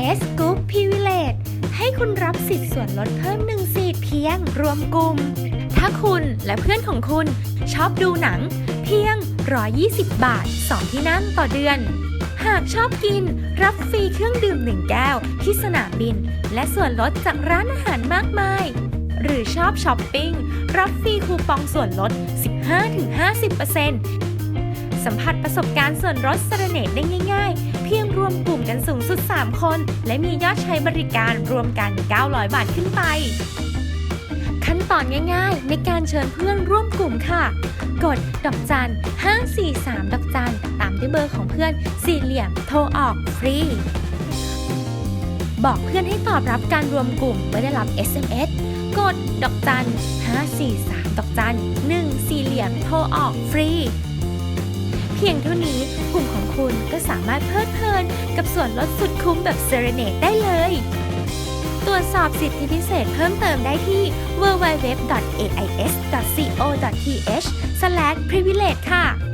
AIS Group Privilege ให้คุณรับสิทธิ์ส่วนลดเพิ่มหนึ่งสิทธิ์เพียงรวมกลุ่ม ถ้าคุณและเพื่อนของคุณชอบดูหนัง เพียง 120 บาท 2 ที่นั่งต่อเดือน หากชอบกิน รับฟรีเครื่องดื่ม1แก้วที่สนามบิน และส่วนลดจากร้านอาหารมากมาย หรือชอบช้อปปิ้ง รับฟรีคูปองส่วนลด 15-50%สัมผัสประสบการณ์ส่วนลดเซเรเนตได้ง่าย ๆ เพียง กันสูงสุด 3 คน และมียอดใช้บริการรวมกัน 900 บาทขึ้นไป ขั้นตอนง่ายๆ ในการเชิญเพื่อนร่วมกลุ่มค่ะ กดดอกจัน 543 ดอกจัน ตามด้วยเบอร์ของเพื่อนสี่เหลี่ยมโทรออกฟรี บอกเพื่อนให้ตอบรับการรวมกลุ่มเมื่อได้รับ SMS กดดอกจัน 543 ดอกจัน1สี่เหลี่ยมโทรออกฟรี เพียงเท่านี้กลุ่มของคุณก็สามารถเพลิดเพลิน กับส่วนลดสุดคุ้มแบบเซเรเนตได้เลย ตรวจสอบสิทธิพิเศษเพิ่มเติมได้ที่ www.ais.co.th/privilege ค่ะ